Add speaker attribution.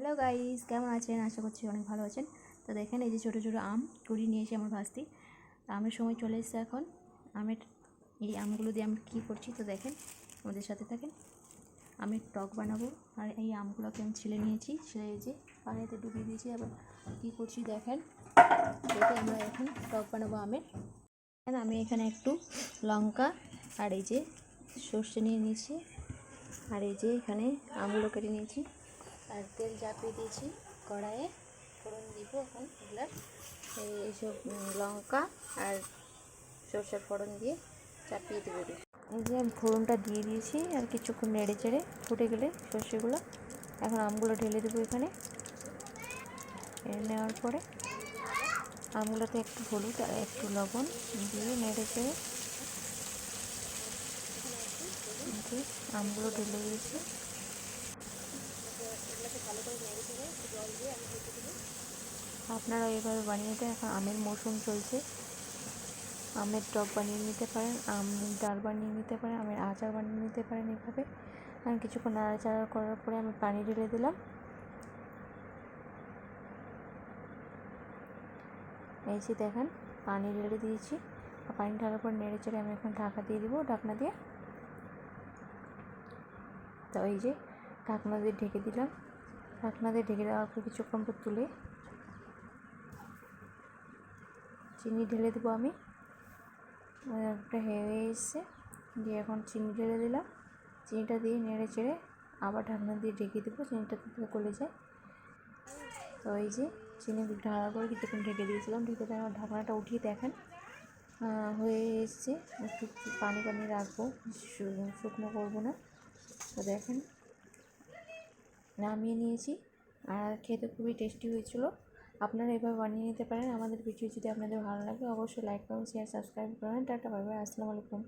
Speaker 1: Hello guys কেমন আছেন? আশা করছি অনেক ভালো আছেন। তো দেখেন, এই যে ছোটো ছোটো আম কুড়ি নিয়ে এসে আমার ভাস্তি আমের সময় চলে এসেছে এখন। আমের, এই আমগুলো দিয়ে আমি কী করছি? তো দেখেন, আমাদের সাথে থাকেন। আমি টক বানাবো। আর এই আমগুলোকে আমি ছিলে নিয়েছি। ছিলে যে পানিতে ডুবিয়ে দিয়েছি। আবার কী করছি দেখেন? দেখে আমরা এখন টক বানাবো আমের। আমি এখানে একটু লঙ্কা আর এই যে সর্ষে নিয়ে নিয়েছি। আর এই যে এখানে আমগুলো কেটে নিয়েছি। আর তেল চাপিয়ে দিয়েছি, কড়াইয়ে ফোড়ন দিব এখন এগুলার। এই- এইসব লঙ্কা আর সর্ষের ফোড়ন দিয়ে চাপিয়ে দেবো এই যে ফোড়নটা দিয়ে দিয়েছি, আর কিছুক্ষণ নেড়ে চেড়ে ফুটে গেলে সর্ষেগুলো। এখন আমগুলো ঢেলে দেবো এখানে। নেওয়ার পরে আমগুলোতে একটু হলুদ আর একটু লবণ দিয়ে নেড়ে চেড়ে আমগুলো ঢেলে দিয়েছি। আপনারা এভাবে বানিয়ে দেয় এখন আমের মৌসুম চলছে। আমের টক বানিয়ে নিতে পারেন, আম, ডাল বানিয়ে নিতে পারেন, আমের আচার বানিয়ে নিতে পারেন এভাবে। আমি কিছুক্ষণ নাড়াচাড়া করার পরে আমি পানি ঢেলে দিলাম। এই যে দেখেন, পানি ঢেলে দিয়েছি। পানি ঢালার পর নেড়ে চেড়ে আমি এখন ঢাকা দিয়ে দিব, ঢাকনা দিয়ে। তো এই যে ঢাকনা দিয়ে ঢেকে দিলাম। ঢাকনা দিয়ে ঢেকে দেওয়ার পর কিছুক্ষণ পর তুলে। চিনি ঢেলে দেবো আমি। একটা হয়ে এসছে। দিয়ে এখন চিনি ঢেলে দিলাম। চিনিটা দিয়ে নেড়ে চেড়ে আবার ঢাকনা দিয়ে ঢেকে দেবো। চিনিটা গলে যায়। তো এই যে চিনি ঢালার পরে কিছুক্ষণ ঢেকে দিয়েছিলাম। ঢেকে আমার ঢাকনাটা উঠিয়ে দেখেন হয়ে এসছে। একটু পানি পানি রাখব। শুকনো করব না। তো দেখেন নামিয়ে নিয়েছি। আর খেতে খুবই টেস্টি হয়েছিল। আপনারা এভাবে বানিয়ে নিতে পারেন। আমাদের ভিডিও যদি আপনাদের ভালো লাগে, অবশ্যই লাইক করুন শেয়ার সাবস্ক্রাইব করবেন। টাটা বাই বাই আসসালামু আলাইকুম।